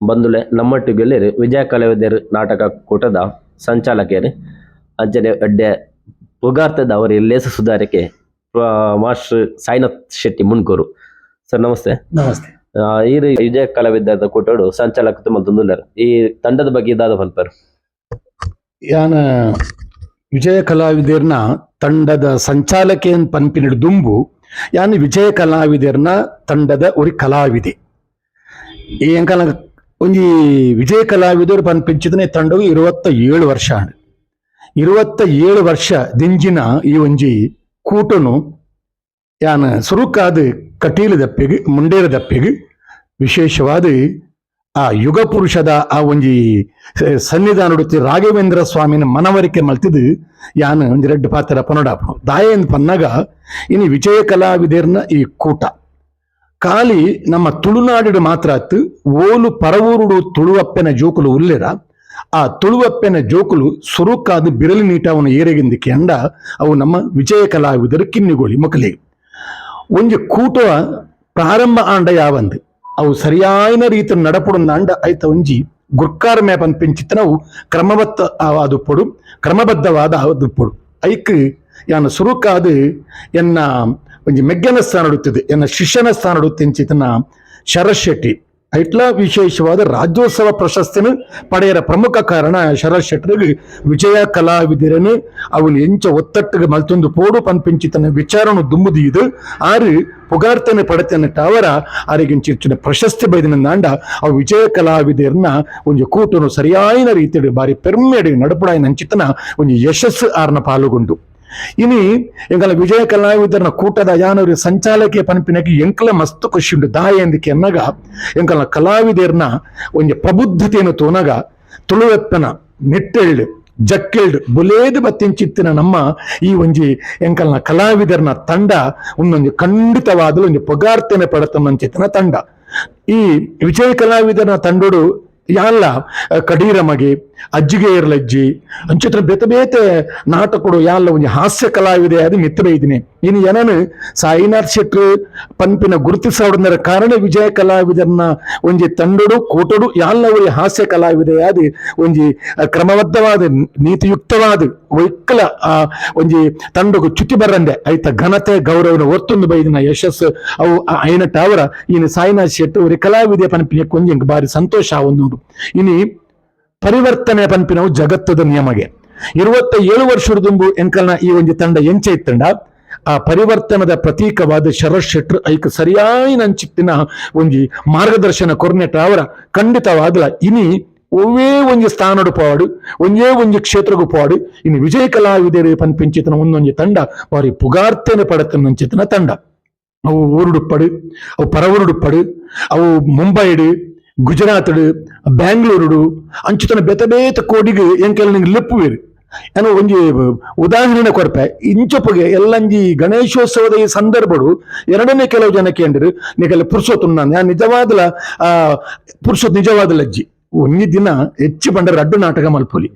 ಬಂದುಲೆ ನಮ್ಮೊಟ್ಟಿಗೆಲ್ಲಿರು ವಿಜಯ ಕಲಾವಿದರ ನಾಟಕ ಕೂಟದ ಸಂಚಾಲಕರಿ ಅಂಚನೆ ಅಡ್ಡೆ ಪುಗಾರ್ತದ ಅವರ ಲೇಸ ಸುಧಾರಿಕೆ ಆ, ಮಾಸ್ಟರ್ ಸಾಯಿನಾಥ್ ಶೆಟ್ಟಿ ಮುನ್ಕೂರು. ಸರ್ ನಮಸ್ತೆ. ನಮಸ್ತೆ. ಈ ರೀ ವಿಜಯ ಕಲಾವಿದ ಕೂಟಡು ಸಂಚಾಲಕ ಮಲ್ತೊಂದುಲ್ಲಾರ ಈ ತಂಡದ ಬಗ್ಗೆ ಇದಾದ ಪನ್ಪರ್ ಯಾನ ವಿಜಯ ಕಲಾವಿದರ್ನ ತಂಡದ ಸಂಚಾಲಕ ಪನ್ಪಿನ ದುಂಬು ಯಾನ ವಿಜಯ ಕಲಾವಿದರ್ನ ತಂಡದ ಒರಿ ಕಲಾವಿದೆ. ಈ ಎಂಕಲ ಒಂಜಿ ವಿಜಯ ಕಲಾವಿದರು ಪನ್ಪಿಂಚಿದನೆ ತಂಡವು ಇರುವತ್ತ ಏಳು ವರ್ಷ. ಇರುವತ್ತ ಏಳು ವರ್ಷ ದಿಂಜಿನ ಈ ಒಂಜಿ ಕೂಟನು ಯಾನ ಸುರುಕಾದ ಕಟೀಲು ದಪ್ಪಿಗೆ, ಮುಂಡೇರ ದಪ್ಪಿಗೆ ವಿಶೇಷವಾದ ಆ ಯುಗ ಪುರುಷದ ಆ ಒಂಜಿ ಸನ್ನಿಧಾನಡುತ್ತಿ ರಾಘವೇಂದ್ರ ಸ್ವಾಮಿನ ಮನವರಿಕೆ ಮಲ್ತಿದ್ದು ಯಾನ ಒಂಜಿ ರೆಡ್ ಪಾತ್ರ ಪನೊಡಾಪು ದಾಯಂದ್ ಪನ್ನಗ, ಇನಿ ವಿಜಯ ಕಲಾವಿದರ್ನ ಈ ಕೂಟ. ಕಾಲಿ ನಮ್ಮ ತುಳುನಾಡಿಡು ಮಾತ್ರ ಅತ್ತು ಓಲು ಪರವೂರುಡು ತುಳುವಪ್ಪೆನ ಜೋಕುಲು ಉಲ್ಲೆರ. ಆ ತುಳುವಪ್ಪೆನ ಜೋಕುಲು ಸುರುಕಾದು ಬಿರಲಿ ನೀಟವನ ಏರೆಗಿಂದಿಕೆ ಕೆಂಡ ಅವು ನಮ್ಮ ವಿಜಯ ಕಲಾವಿದರು ಕಿನ್ನಿಗೋಳಿ ಮೊಕಲಿ. ಒಂಜಿ ಕೂಟ ಪ್ರಾರಂಭ ಆಂಡ ಯಾವಂದು, ಅವು ಸರಿಯಾಯಿನ ರೀತಿ ನಡಪಡು ಅಂಡ ಐತ ಒಂಜಿ ಗುರ್ಕಾರ ಮ್ಯಾಪ್ ಅನ್ಪಿಂಚಿತ್ತ ನಾವು ಕ್ರಮಬದ್ಧ ಆದುಪ್ಪಡು ಕ್ರಮಬದ್ಧವಾದ ಆದುಪ್ಪಡು ಐಕ್, ಯಾನ ಸುರುಕಾದು ಎನ್ನ ಒಂಜಿ ಮೆಗ್ಗನ ಸ್ಥಾನ ನಡುತ್ತದೆ ಎನ್ನ ಶಿಷ್ಯನ ಸ್ಥಾನ ನಡುತ್ತಿಂಚಿತನ ಶರತ್ ಶೆಟ್ಟಿ ಐಟ್ಲ ವಿಶೇಷವಾದ ರಾಜ್ಯೋತ್ಸವ ಪ್ರಶಸ್ತಿನ ಪಡೆಯರ ಪ್ರಮುಖ ಕಾರಣ ಶರತ್ ಶೆಟ್ಟರಿಗೆ ವಿಜಯ ಕಲಾವಿದರನ್ನು ಅವನು ಎಂಚ ಒತ್ತಟ್ಟಿಗೆ ಮಲ್ತೊಂದು ಪೋಡು ಪನ್ಪಿಂಚಿತನ ವಿಚಾರನು ದುಂಬುದು ಇದು ಆರು ಪುಗಾರ್ತನೆ ಪಡತನಟ್ಟ ಅವರ ಆರಿಗಿಂಚಿನ ಪ್ರಶಸ್ತಿ ಬೈದಿನಂದಾಂಡ ಆ ವಿಜಯ ಕಲಾವಿದರನ್ನ ಒಂದು ಕೂಟನು ಸರಿಯಾಯಿನ ರೀತಿಯಲ್ಲಿ ಬಾರಿ ಪೆರ್ಮೆಡಿ ನಡುಪಡಾಯಿನ ಅಂಚಿತನ ಒಂದು ಯಶಸ್ಸು ಆರ್ನ ಪಾಲ್ಗೊಂಡು. ಇನಿ ಎಂಕಲ ವಿಜಯ ಕಲಾವಿದರನ ಕೂಟದ ಯಾನವ್ರ ಸಂಚಾಲಕಿಯ ಪನ್ಪಿನಕ್ಕೆ ಎಂಕಲ ಮಸ್ತ್ ಖುಷಿ ಉಂಟು ದಾಯ ಎಂದಿಕೆ ಅನ್ನಗ ಎಂಕಲ ಕಲಾವಿದರ್ನ ಒಂದು ಪ್ರಬುದ್ಧತೆಯನ್ನು ತೋನಗ ತುಳುವೆಪ್ಪನ ನೆಟ್ಟೆಳ್ಳು ಜಕ್ಕೆಳ್ಳು ಬುಲೇದು ಬತ್ತಿಂಚಿತ್ತಿನ ನಮ್ಮ ಈ ಒಂಜಿ ಎಂಕಲ್ನ ಕಲಾವಿದರ್ನ ತಂಡ ಒಂದೊಂದು ಖಂಡಿತವಾದ ಒಂದು ಪೊಗಾರ್ತನೆ ಪಡತಮ್ಮಂಚಿತ್ತಿನ ತಂಡ ಈ ವಿಜಯ ಕಲಾವಿದರ ತಂಡೋಡು ಯಾಲ್ಲ ಕಡೀರ ಮಗಿ, ಅಜ್ಜಿಗೆ ಇರಲಜ್ಜಿ. ಅಂಚಿತ್ರ ಬೇತೆ ಬೇತೆ ನಾಟಕಡು ಯಾಲ್ಲ ಒಂದು ಹಾಸ್ಯ ಕಲಾವಿದೆ, ಅದು ಮಿತ್ರ ಬೈದಿನಿ. ಇನ್ನು ಏನೇನು ಸಾಯಿನಾಥ್ ಶೆಟ್ರು ಪಂಪಿನ ಗುರುತಿಸೋಡನರ ಕಾರಣ ವಿಜಯ ಕಲಾವಿದರನ್ನ ಒಂಜಿ ತಂಡಡು ಕೋಟಡು ಯಾಲ್ಲ ಒಂಜಿ ಹಾಸ್ಯ ಕಲಾವಿದೆ ಅದು ಒಂಜಿ ಕ್ರಮಬದ್ಧವಾದ ನೀತಿಯುಕ್ತವಾದ ವೈಕಲ ಆ ಒಂಜಿ ತಂಡಗು ಚುತಿ ಬರಂದೆ ಐತ ಘನತೆ ಗೌರವನ ಒತ್ತೊಂದು ಬೈದಿನ ಯಶಸ್ಸು ಅವು ಐನಟ ಅವರ ಇನ್ನು ಸಾಯಿನಾಥ್ ಶೆಟ್ಟಿ ಅವರಿ ಕಲಾವಿದೆ ಪಂಪಿನ ಕೊಂಜಿ ಬಾರಿ ಸಂತೋಷ ಒಂದುಂಡು ಇನಿ ಪರಿವರ್ತನೆ ಪನ್ಪಿನವು ಜಗತ್ತದ ನಿಯಮಗೆ ಇರುವತ್ತ ಏಳು ವರ್ಷದ ದುಂಬು ಎಂಕಲ್ನ ಈ ಒಂದು ತಂಡ ಎಂಚೆ ಇತ್ತಂಡ ಆ ಪರಿವರ್ತನದ ಪ್ರತೀಕವಾದ ಶರತ್ ಶೆಟ್ರ್ ಐಕ ಸರಿಯಾಯಿನ ಅಂಚಿತ್ತಿನ ಒಂಜಿ ಮಾರ್ಗದರ್ಶನ ಕೊರ್ನೆಟ ಅವರ ಖಂಡಿತವಾದಲ ಇನಿ ಒವ್ವೇ ಒಂಜಿ ಸ್ಥಾನಡು ಪಾಡು, ಒಂಜೇ ಒಂಜಿ ಕ್ಷೇತ್ರಗೂ ಪಾಡು ಇನ್ನು ವಿಜಯ ಕಲಾವಿದರು ಪನ್ಪಿಂಚಿತನ ಒಂದೊಂಜಿ ತಂಡ ಬಾರಿ ಪಡತನ ಪಡತನಂಚಿತನ ತಂಡ. ಅವು ಊರುಡುಪ್ಪಡು ಅವು ಪರವರುಡುಪ್ಪಡು ಅವು ಮುಂಬೈಡು, ಗುಜರಾತ್ಡು, ಬ್ಯಾಂಗ್ಳೂರುಡು, ಅಂಚಿತನ ಬೆತ ಬೇತ ಕೋಡಿಗೆ ಎಂಕೆಲ್ಲ ನಿಂಗೆ ಲಿಪ್ಪುವೇರು. ಏನೋ ಒಂಜಿ ಉದಾಹರಣೆ ಕೊರಪೆ ಇಂಚೊಪ್ಪಗೆ ಎಲ್ಲಂಜಿ ಗಣೇಶೋತ್ಸವದ ಈ ಸಂದರ್ಭಡು ಎರಡನೇ ಕೆಲವು ಜನ ಕೇಂದ್ರ ನಿಗಲ್ಲ ಪುರುಷೋತ್ತು ನಾನು. ನಿಜವಾದಲ, ಆ ಪುರುಷೋತ್ ನಿಜವಾದಲ ಅಜ್ಜಿ. ಒಂಜಿ ದಿನ ಹೆಚ್ಚು ಬಂಡ ರಡ್ಡು ನಾಟಕ ಮಲ್ಪೊಲಿ.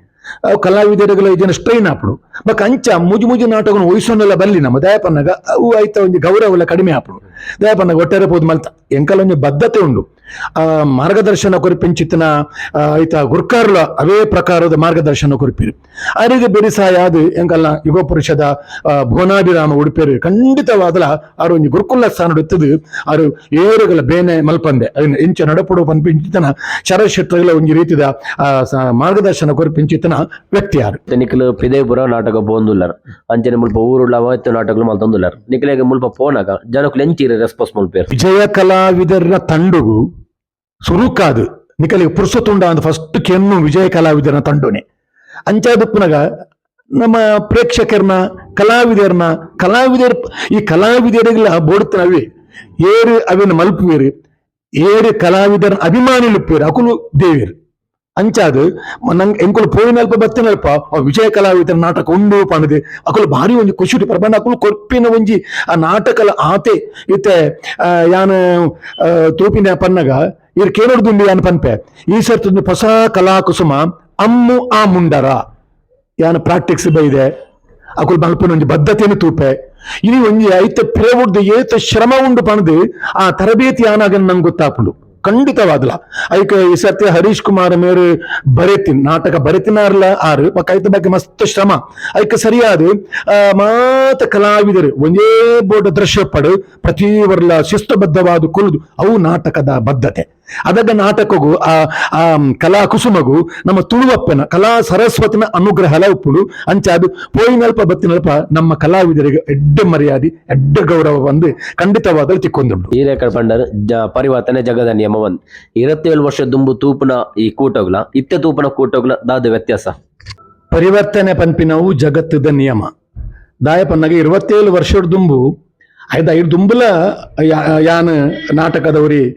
ಅವು ಕಲಾವಿದರುಗಳ ಜನ ಸ್ಟ್ರೈನ್ ಆಪಡು ಬಕ್ ಅಂಚ ಮುಜು ಮುಜು ನಾಟಕ ವಯಸ್ಸನ್ನೆಲ್ಲ ಬಲ್ಲಿ ನಮ್ಮ ದಯಪನ್ನಗ ಅವು ಆಯ್ತಾ ಒಂದು ಗೌರವ ಎಲ್ಲ ಕಡಿಮೆ ಆಪಡು ದಯಪನ್ನಗ ಒಟ್ಟಾರೆ ಪೋದು ಮಲ್ತ. ಎಂಕಲ ಒಂದು ಬದ್ಧತೆ ಉಂಡು. ಆ ಮಾರ್ಗದರ್ಶನ ಕೊರಿಪಿಂಚಿತ್ತಿನ ಆಯ್ತ ಗುರ್ಕಾರ್ಲ ಅವೇ ಪ್ರಕಾರದ ಮಾರ್ಗದರ್ಶನ ಕೊರಿಪಿರು. ಅರಿಗೆ ಬೆರಿಸಾಯ ಅದು ಎಂಕಲ್ನ ಯುಗ ಪುರುಷದ ಭುವನಾಭಿರಾಮ ಉಡುಪೇರು. ಖಂಡಿತವಾದಲ ಆರು ಒಂದು ಗುರುಕುಲ ಸ್ಥಾನ ಇತ್ತದು ಆರು ಏರುಗಳ ಬೇನೆ ಮಲ್ಪಂದೆ. ಅದನ್ನ ಇಂಚ ನಡಪಡು ಪಂಪಿಂಚಿತನ ಶರಶೆಟ್ಟಗಳ ಒಂದು ರೀತಿದ ಮಾರ್ಗದರ್ಶನ ಕೊರಿಪಿಂಚಿತನ ವ್ಯಕ್ತಿ ಯಾರು? ನಿಖಲು ಪಿದೇಪುರ ನಾಟಕ ಬೋಂದುಲ್ಲರ್. ಅಂಚನೆ ಮುಲ್ಪ ಊರುಳ್ಳ ಅವತ್ತು ನಾಟಕಗಳು ಮಲ್ತಂದುಲ್ಲರ್. ನಿಖಿಲೆಗೆ ಮುಲ್ಪ ಫೋನಾಗ ಜನಕ್ಕೆ ಎಂಚಿರ ರೆಸ್ಪಾನ್ಸ್ ಮಲ್ಪೇರು ವಿಜಯ ಕಲಾವಿದರ ತಂಡವು ಸುರುಕಾದು. ಪುರುಷ ಪುರುಸತುಂಡ ಅಂತ ಫಸ್ಟ್ ಕೆನ್ನು ವಿಜಯ ಕಲಾವಿದರ ತಂಡೋನೆ ಅಂಚಾದುಪ್ಪನಗ ನಮ್ಮ ಪ್ರೇಕ್ಷಕರನ್ನ ಕಲಾವಿದರನ್ನ ಕಲಾವಿದರ ಈ ಕಲಾವಿದರಿಗೆಲ್ಲ ಬೋಡುತ್ತನವೇ. ಏರು ಅವಿನ ಮಲ್ಪುವೇರು. ಏರು ಕಲಾವಿದರ ಅಭಿಮಾನಿಲುಪ್ಪೇರು ಅಕುಲು ದೇವೇರು. ಅಂಚಾದು, ನಂಗೆ ಎಂಕುಲು ಪೋಯಿನಲ್ಪ ಬತ್ತನಲ್ಪ ವಿಜಯ ಕಲಾವಿದರ ನಾಟಕ ಉಂಡು ಪಣದು ಅಕುಲು ಭಾರಿ ಒಂಜಿ ಖುಷಿ ಪ್ರಬಂಧ, ಅಕುಲು ಕೊರ್ಪಿನ ಒಂಜಿ, ಆ ನಾಟಕಲ ಆತೆ. ಇತ್ತೆ ಯಾನ್ ತೂಪಿನ ಪನ್ನಗ, ಇರ್ ಕೇಳೋಡ್ದುಂಡು ಯಾನ್ ಪನ್ಪೆ. ಈ ಸರ್ತಿ ಹೊಸ ಕಲಾ ಕುಸುಮ, ಅಮ್ಮು ಆ ಮುಂಡರ. ಯಾನ್ ಪ್ರಾಕ್ಟಿಕ್ಸ್ ಬೈದೆ. ಅಕುಲ್ ಮಲ್ಪನ ಒಂಜಿ ಬದ್ಧತೆಯನ್ನು ತೂಪೆ. ಇನಿ ಒಂಜಿ ಐತೆ ಪ್ರೇವುಡ್ದು ಏತ ಶ್ರಮ ಉಂಡು ಪಣದು ಆ ತರಬೇತಿ ಯಾನಾಗ ನಂಗೆ ಗೊತ್ತಾಪುಂಡು. ಖಂಡಿತವಾದಲ ಐಕ ಈ ಸತ್ಯ ಹರೀಶ್ ಕುಮಾರ್ ಮೇರು ಬರೆತಿನ್, ನಾಟಕ ಬರೆತಿನಾರ್ಲ ಆರು ಕೈತ ಬಗ್ಗೆ ಮಸ್ತ್ ಶ್ರಮ. ಅದಕ್ಕೆ ಸರಿಯಾದ ಮಾತ ಕಲಾವಿದರು ಒಂದೇ ಬೋರ್ಡ್ ದೃಶ್ಯ ಪಡು, ಪ್ರತಿ ವರ್ಲ ಶಿಸ್ತುಬದ್ಧವಾದ ಕುಲದು, ಅವು ನಾಟಕದ ಬದ್ಧತೆ. ಅದಾಗ ನಾಟಕಗೂ ಆ ಆ ಕಲಾ ಕುಸುಮಗು ನಮ್ಮ ತುಳುವಪ್ಪನ ಕಲಾ ಸರಸ್ವತಿನ ಅನುಗ್ರಹಲ ಉಪ್ಪುಡು ಅಂಚಾದು ಪೋಯಿನಲ್ಪ ಬತ್ತಿನಲ್ಪ ನಮ್ಮ ಕಲಾವಿದರಿಗೆ ಎಡ್ಡ ಮರ್ಯಾದೆ ಎಡ್ಡ ಗೌರವ ಬಂದು ಖಂಡಿತವಾದ ತಿಕ್ಕೊಂದುಂಡು ರೇಖ ಪಂಡರ್ ಪರಿವರ್ತನೆ ಜಗದ ನಿಯಮ ಒಂದ್ ಇರತ್ತೇಳು ವರ್ಷ ದುಂಬು ತೂಪನ ಈ ಕೂಟೋಗ್ಲ ಇತ್ತೆ ತೂಪನ ಕೂಟೋಗ್ಲ ದಾದ ವ್ಯತ್ಯಾಸ. ಪರಿವರ್ತನೆ ಪಂಪಿನವು ಜಗತ್ತದ ನಿಯಮ. ದಾಯಪನ್ನಗೆ ಇರುವತ್ತೇಳು ವರ್ಷದ ದುಂಬು ಐದ ಐದು ದುಂಬಲ ಯಾನ ನಾಟಕದವ್ರಿ ನಾಟಕದವರಿ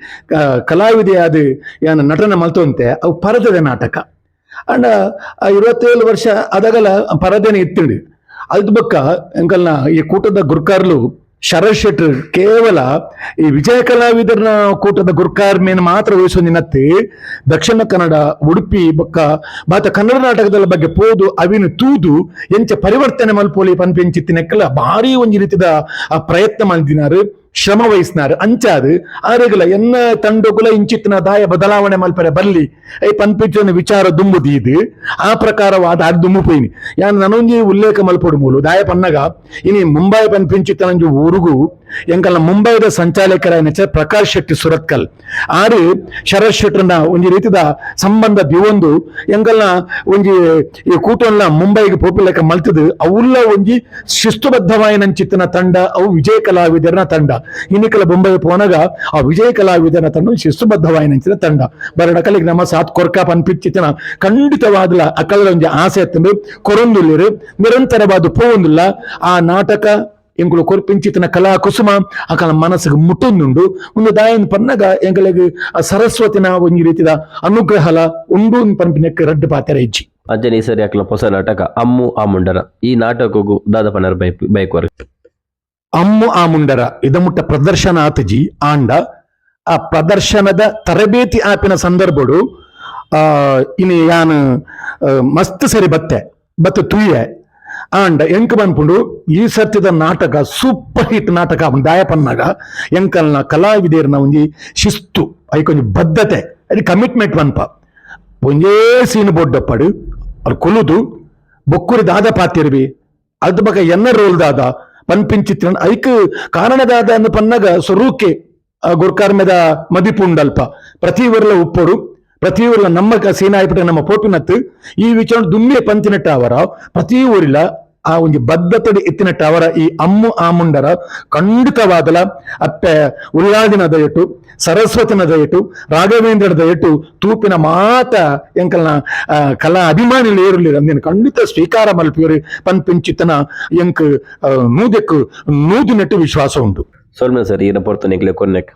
ಕಲಾವಿದೆ ಅದು ಯಾನ್ ನಟನ ಮಲ್ತಂತೆ ಅವು ಪರದದ ನಾಟಕ. ಅಂಡ, ಆ, ಇರುವತ್ತೇಳು ವರ್ಷ ಅದಾಗಲ್ಲ ಪರದೆನೆ ಇತ್ತಿಂಡು. ಅದ್ ಬಕ್ಕ ಎಂಕಲ್ನ ಈ ಕೂಟದ ಗುರ್ಕಾರ್ಲು ಶರತ್ ಶೆಟ್ರ್ ಕೇವಲ ಈ ವಿಜಯ ಕಲಾವಿದರ ಕೂಟದ ಗುರ್ಕಾರ್ಮಿಯನ್ನು ಮಾತ್ರ ಮಾತ್ರ ನಿನ್ನತ್ತಿ. ದಕ್ಷಿಣ ಕನ್ನಡ, ಉಡುಪಿ, ಬೊಕ್ಕ ಬಾತ ಕನ್ನಡ ನಾಟಕದ ಬಗ್ಗೆ ಪೋದು, ಅವಿನ ತೂದು, ಎಂಚ ಪರಿವರ್ತನೆ ಮಲ್ಪೋಲಿ ಪನ್ಪೆಂಚಿತ್ತಿನಕ್ಕೆಲ್ಲ ಭಾರಿ ಒಂಜಿ ರೀತಿಯ ಆ ಪ್ರಯತ್ನ ಮಾಡಿದಿನಾರು. ಶ್ರಮ ವಹಿಸಿನಾರು ಅಂಚಾದು ಆರೆಗಲ ಎನ್ನ ತಂಡಗುಲ ಇಂಚಿತ್ತಿನ ದಾಯ ಬದಲಾವಣೆ ಮಲ್ಪರೆ ಬರ್ಲಿ ಐ ಪನ್ಪಿಟ್ಟಿನ ವಿಚಾರ ದುಂಬುದಿ ಇದು ಆ ಪ್ರಕಾರವಾದ ಅದು ದುಂಬು ಪೋಯಿನಿ ಯಾನ್ ನನೊಂಜಿ ಉಲ್ಲೇಖ ಮಲ್ಪೊಡು ಮೂಲು ದಾಯ ಪನ್ನಗ ಇನಿ ಮುಂಬೈ ಪನ್ಪಿಂಚಿತ್ತನಂಜು ಊರುಗು ಎಂಕಲ್ನ ಮುಂಬೈದ ಸಂಚಾಲಕರ ಪ್ರಕಾಶ್ ಶೆಟ್ಟಿ ಸುರತ್ಕಲ್. ಆರು ಶರತ್ ಶೆಟ್ರನ ಒಂಜಿ ರೀತಿದ ಸಂಬಂಧ ದಿವೊಂದು ಎಂಕಲ್ನ ಒಂಜಿ ಈ ಕೂಟನ್ನ ಮುಂಬೈಗೆ ಪೋಪಿಲೆಕ್ಕ ಮಲ್ತದು ಅವುಲ್ಲ ಒಂಜಿ ಶಿಸ್ತುಬದ್ಧವಾಯಿನಂಚಿತ್ತಿನ ತಂಡ, ಅವು ವಿಜಯ ಕಲಾವಿದರನ ತಂಡ. ಇನ್ನಿಕಲ ಬೊಂಬೈ ಪೋನಗ ಆ ವಿಜಯ ಕಲಾವಿದರ ತಂಡ ಶಿಸ್ತುಬದ್ಧವಾಯಿನಂಚಿನ ತಂಡ. ಬರಡ ಕಲಿಗೆ ನಮ್ಮ ಸಾತ್ ಕೊರ್ಕ ಪನ್ಪಿಚ್ಚಿತ್ತಿನ ಖಂಡಿತವಾದಲ ಅಕಲ ಒಂಜಿ ಆಸೆ ಎತ್ತಂದು ಕೊರೊಂದುಲ್ಲಿರು, ನಿರಂತರವಾದ ಪೋವೊಂದುಲ್ಲ ಆ ನಾಟಕ ಎಂಕುಲು ಕೊರ್ಪಿಂಚಿತ್ತಿನ ಕಲಾ ಕುಸುಮ ಅಕಲ ಮನಸ್ಸಿಗೆ ಮುಟ್ಟೊಂದುಂಡು. ಒಂದು ದಾಯನ್ ಪನ್ನಗ ಎಂಗಳಿಗೆ ಸರಸ್ವತಿನ ಒಂಜಿ ರೀತಿದ ಅನುಗ್ರಹಲ ಉಂಡು ಪನ್ಪಿನಕ್ಕೆ ರಡ್ಡು ಪಾತ್ರ ಇಜ್ಜಿ. ಅಂಜನೆ ಈ ಸರಿ ಅಕಲ ಹೊಸ ನಾಟಕ ಅಮ್ಮು ಆ ಮುಂಡರ. ಈ ನಾಟಕಗು ದಾದ ಪನ್ನರ್ ಬೈಕ್ ಬೈಕ್ವರ್ ಅಮ್ಮು ಆ ಮುಂಡರ ಇದಮುಟ್ಟ ಪ್ರದರ್ಶನ ಆತಜಿ ಆಂಡ. ಆ ಪ್ರದರ್ಶನದ ತರಬೇತಿ ಆಪಿನ ಸಂದರ್ಭಡು ಆ ಇನಿ ಯಾನ್ ಮಸ್ತ್ ಸರಿ ಬತ್ತೆ ಬತ್ತೆ ತುಯ್ಯೆ. ಆಂಡ ಎಂಕ್ ಬಂದ್ಬಿಟ್ಟು ಈ ಸತ್ಯದ ನಾಟಕ ಸೂಪರ್ ಹಿಟ್ ನಾಟಕ ದಾಯಪನ್ನಾಗ ಎಂಕಲ್ನ ಕಲಾವಿದೇರ್ನ ಒಂಜಿ ಶಿಸ್ತು ಐಕೊಂಜಿ ಬದ್ಧತೆ, ಅದು ಕಮಿಟ್ಮೆಂಟ್ ಬಂದ್ಪ ಒಂದೇ ಸೀನ್ ಬೊಡ್ಡಪ್ಪಡು ಅವ್ರು ಕೊಲ್ಲುದು, ಬೊಕ್ಕುರಿ ದಾದ ಪಾತಿರ್ವಿ ಅದ್ ಬಗ್ಗೆ ಎನ್ನ ರೋಲ್ ದಾದ ಪನ್ಪಿಂಚಿತ್ರನ್ ಐಕ್ ಕಾರಣದಾದ ಅನ್ನು ಪನ್ನಾಗ ಸ್ವರೂಕೆ, ಆ ಗುರ್ಕಾರ್ ಮೇದ ಮದಿಪುಂಡಲ್ಪ. ಪ್ರತಿ ಊರ್ಲ ಉಪ್ಪರು ಪ್ರತಿ ಊರ್ಲ ನಮ್ಮ ಕ- ಸೇನಾಯಿಪಟ ನಮ್ಮ ಪೋಪಿನತ್ ಈ ವಿಚಾರ ದುಮ್ಮೆ ಪಂತಿನಟ್ಟ ಅವರ ಪ್ರತಿ ಊರಿಲ ಆ ಒಂದು ಬದ್ಧತೆ ಎತ್ತಿನ ಅವರ ಈ ಅಮ್ಮು ಆಮುಂಡರ ಖಂಡಿತವಾದಲ ಅಪ್ಪೆ ಉಲ್ಲಾದಿನ ದಯಟು ಸರಸ್ವತಿನ ದಯಟು ರಾಘವೇಂದ್ರನ ದಯಟು ತೂಪಿನ ಮಾತ ಎಂಕಲ್ನ ಕಲಾ ಅಭಿಮಾನಿಗಳು ಏರುಲಿ ಅಂದಿನ ಖಂಡಿತ ಸ್ವೀಕಾರ ಮಲ್ಪಿಯರು ಪನ್ಪಿಂಚಿತನ ಎಂಕ್ ಆ, ನೂದೆಕ್ಕು ನೂದು ನೆಟ್ಟು ವಿಶ್ವಾಸ ಉಂಟು. ಸೊಲ್ಮೆ ಸರ್ ಈನ ಪೊರ್ತು ನಿಕ್ಲೆ ಕೊನ್ನೆಕ್